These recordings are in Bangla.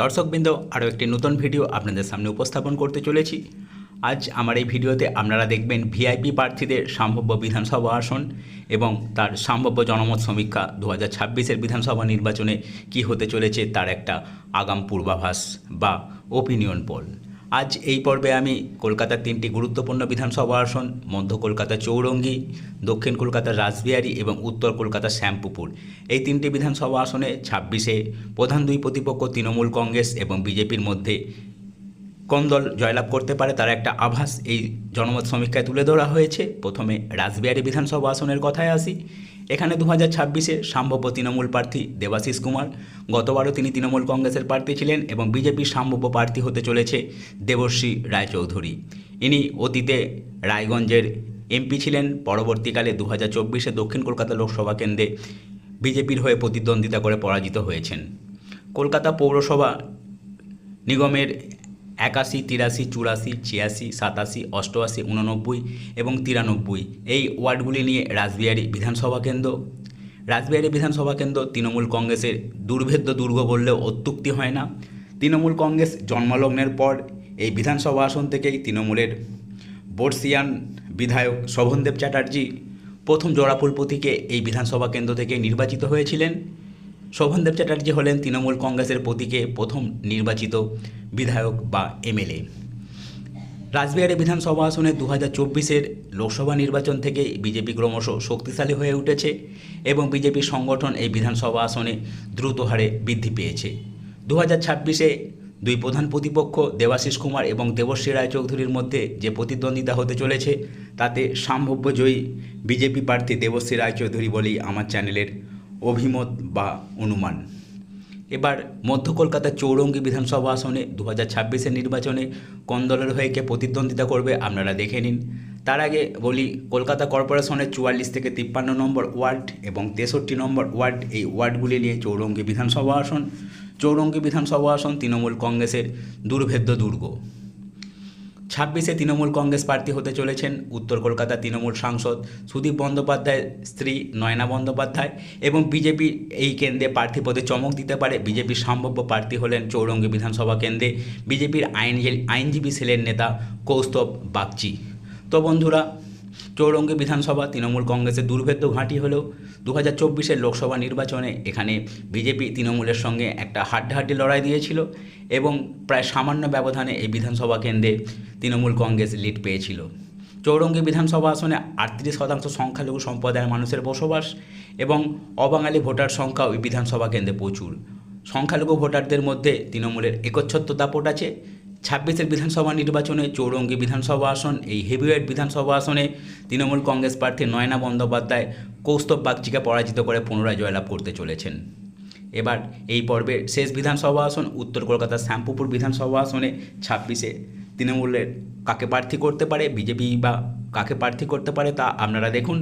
দর্শকবৃন্দ, আরও একটি নতুন ভিডিও আপনাদের সামনে উপস্থাপন করতে চলেছি। আজ আমার এই ভিডিওতে আপনারা দেখবেন ভিআইপি প্রার্থীদের সম্ভাব্য বিধানসভা আসন এবং তার সম্ভাব্য জনমত সমীক্ষা দু হাজার বিধানসভা নির্বাচনে কি হতে চলেছে তার একটা আগাম পূর্বাভাস বা ওপিনিয়ন পোল আজ এই পর্বে আমি কলকাতার তিনটি গুরুত্বপূর্ণ বিধানসভা আসন, মধ্য কলকাতা চৌরঙ্গি, দক্ষিণ কলকাতার রাসবিহারী এবং উত্তর কলকাতার শ্যামপুপুর এই তিনটি বিধানসভা আসনে ছাব্বিশে প্রধান দুই প্রতিপক্ষ তৃণমূল কংগ্রেস এবং বিজেপির মধ্যে কোন দল জয়লাভ করতে পারে তার একটা আভাস এই জনমত সমীক্ষায় তুলে ধরা হয়েছে। প্রথমে রাসবিহারী বিধানসভা আসনের কথায় আসি। এখানে দু হাজার ছাব্বিশে সম্ভাব্য তৃণমূল প্রার্থী দেবাশিস কুমার, গতবারও তিনি তৃণমূল কংগ্রেসের প্রার্থী ছিলেন এবং বিজেপির সম্ভাব্য প্রার্থী হতে চলেছে দেবশ্রী রায়চৌধুরী। ইনি অতীতে রায়গঞ্জের এমপি ছিলেন, পরবর্তীকালে দু হাজার চব্বিশে দক্ষিণ কলকাতা লোকসভা কেন্দ্রে বিজেপির হয়ে প্রতিদ্বন্দ্বিতা করে পরাজিত হয়েছেন। কলকাতা পৌরসভা নিগমের একাশি, তিরাশি, চুরাশি, ছিয়াশি, সাতাশি, অষ্টআশি উননব্বই এবং তিরানব্বই। এই ওয়ার্ডগুলি নিয়ে রাসবিহারী বিধানসভা কেন্দ্র। রাসবিহারী বিধানসভা কেন্দ্র তৃণমূল কংগ্রেসের দুর্ভেদ্য দুর্গ বললেও অত্যুক্তি হয় না। তৃণমূল কংগ্রেস জন্মলগ্নের পর এই বিধানসভা আসন থেকেই তৃণমূলের বর্ষিয়ান বিধায়ক শোভনদেব চ্যাটার্জি প্রথম জোড়াফুল প্রতীকে এই বিধানসভা কেন্দ্র থেকে নির্বাচিত হয়েছিলেন। শোভনদেব চ্যাটার্জি হলেন তৃণমূল কংগ্রেসের প্রতীকে প্রথম নির্বাচিত বিধায়ক বা এমএলএ। রাসবিহারী বিধানসভা আসনে দু হাজার চব্বিশের লোকসভা নির্বাচন থেকে বিজেপি ক্রমশ শক্তিশালী হয়ে উঠেছে এবং বিজেপির সংগঠন এই বিধানসভা আসনে দ্রুত হারে বৃদ্ধি পেয়েছে। দু হাজার ছাব্বিশে দুই প্রধান প্রতিপক্ষ দেবাশিস কুমার এবং দেবশ্রী রায়চৌধুরীর মধ্যে যে প্রতিদ্বন্দ্বিতা হতে চলেছে, তাতে সম্ভাব্য জয়ী বিজেপি প্রার্থী দেবশ্রী রায়চৌধুরী বলেই আমার চ্যানেলের অভিমত বা অনুমান। এবার মধ্য কলকাতার চৌরঙ্গি বিধানসভা আসনে দু হাজার ছাব্বিশের নির্বাচনে কোন দলের হয়ে কে প্রতিদ্বন্দ্বিতা করবে আপনারা দেখে নিন। তার আগে বলি, কলকাতা কর্পোরেশনের চুয়াল্লিশ থেকে তিপ্পান্ন নম্বর ওয়ার্ড এবং তেষট্টি নম্বর ওয়ার্ড এই ওয়ার্ডগুলি নিয়ে চৌরঙ্গি বিধানসভা আসন। চৌরঙ্গি বিধানসভা আসন তৃণমূল কংগ্রেসের দুর্ভেদ্য দুর্গ। ছাব্বিশে তৃণমূল কংগ্রেস প্রার্থী হতে চলেছেন উত্তর কলকাতা তৃণমূল সাংসদ সুদীপ বন্দ্যোপাধ্যায়ের স্ত্রী নয়না বন্দ্যোপাধ্যায় এবং বিজেপি এই কেন্দ্রে প্রার্থী পদে চমক দিতে পারে। বিজেপির সম্ভাব্য প্রার্থী হলেন চৌরঙ্গী বিধানসভা কেন্দ্রে। বিজেপির আইন আইনজীবী সেলের নেতা কৌস্তব বাগচি। তো বন্ধুরা চৌরঙ্গী বিধানসভা, তৃণমূল কংগ্রেসের দুর্ভেদ্য ঘাঁটি হলেও দু হাজার চব্বিশের লোকসভা নির্বাচনে এখানে বিজেপি তৃণমূলের সঙ্গে একটা হাড্ডাহাড্ডি লড়াই দিয়েছিল এবং প্রায় সামান্য ব্যবধানে এই বিধানসভা কেন্দ্রে তৃণমূল কংগ্রেস লিড পেয়েছিল। চৌরঙ্গী বিধানসভা আসনে আটত্রিশ শতাংশ সংখ্যালঘু সম্প্রদায়ের মানুষের বসবাস এবং অবাঙালি ভোটার সংখ্যা ওই বিধানসভা কেন্দ্রে প্রচুর। সংখ্যালঘু ভোটারদের মধ্যে তৃণমূলের একচ্ছত্র দাপট আছে ছাব্বিশের বিধানসভা নির্বাচনে চৌরঙ্গি বিধানসভা আসন, এই হেভিওয়েট বিধানসভা আসনে তৃণমূল কংগ্রেস প্রার্থী নয়না বন্দ্যোপাধ্যায় কৌস্তব বাগচিকে পরাজিত করে পুনরায় জয়লাভ করতে চলেছেন। এবার এই পর্বের শেষ বিধানসভা আসন, উত্তর কলকাতার শ্যামপুকুর বিধানসভা আসনে ছাব্বিশে তৃণমূলের কাকে প্রার্থী করতে পারে, বিজেপি বা কাকে প্রার্থী করতে পারে তা আপনারা দেখুন।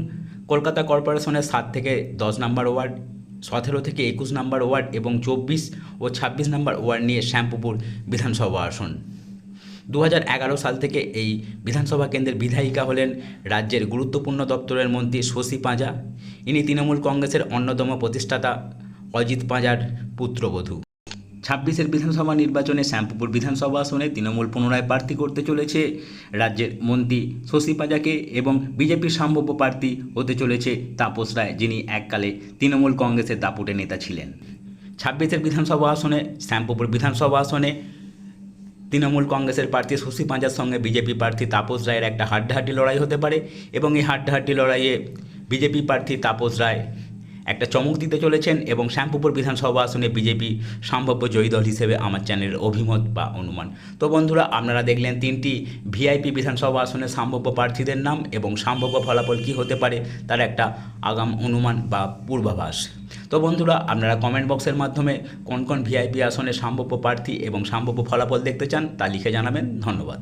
কলকাতা কর্পোরেশনের সাত থেকে দশ নম্বর ওয়ার্ড সতেরো থেকে একুশ নম্বর ওয়ার্ড এবং চব্বিশ ও ছাব্বিশ নম্বর ওয়ার্ড নিয়ে শ্যামপুকুর বিধানসভা আসন। দু হাজার এগারো সাল থেকে এই বিধানসভা কেন্দ্রের বিধায়িকা হলেন রাজ্যের গুরুত্বপূর্ণ দপ্তরের মন্ত্রী শশী পাঁজা। ইনি তৃণমূল কংগ্রেসের অন্যতম প্রতিষ্ঠাতা অজিত পাঁজার পুত্রবধূ। ছাব্বিশের বিধানসভা নির্বাচনে শ্যামপুকুর বিধানসভা আসনে তৃণমূল পুনরায় প্রার্থী করতে চলেছে। রাজ্যের মন্ত্রী শশী পাঁজাকে এবং বিজেপির সম্ভাব্য প্রার্থী হতে চলেছে তাপস রায়, যিনি এককালে তৃণমূল কংগ্রেসের দাপুটে নেতা ছিলেন। ছাব্বিশের বিধানসভা আসনে, শ্যামপুকুর বিধানসভা আসনে তৃণমূল কংগ্রেসের প্রার্থী শশী পাঁজার সঙ্গে বিজেপি প্রার্থী তাপস রায়ের একটা হাড্ডাহাড্ডি লড়াই হতে পারে এবং এই হাড্ডাহাড্ডি লড়াইয়ে বিজেপি প্রার্থী তাপস রায় একটা চমক দিতে চলেছেন এবং শ্যামপুকুর বিধানসভা আসনে বিজেপি সম্ভাব্য জয়ী দল হিসেবে আমার চ্যানেলের অভিমত বা অনুমান। তো বন্ধুরা, আপনারা দেখলেন তিনটি ভিআইপি বিধানসভা আসনে সম্ভাব্য প্রার্থীদের নাম এবং সম্ভাব্য ফলাফল কী হতে পারে তার একটা আগাম অনুমান বা পূর্বাভাস। তো বন্ধুরা, আপনারা কমেন্ট বক্সের মাধ্যমে কোন কোন ভিআইপি আসনে সম্ভাব্য প্রার্থী এবং সম্ভাব্য ফলাফল দেখতে চান তা লিখে জানাবেন। ধন্যবাদ।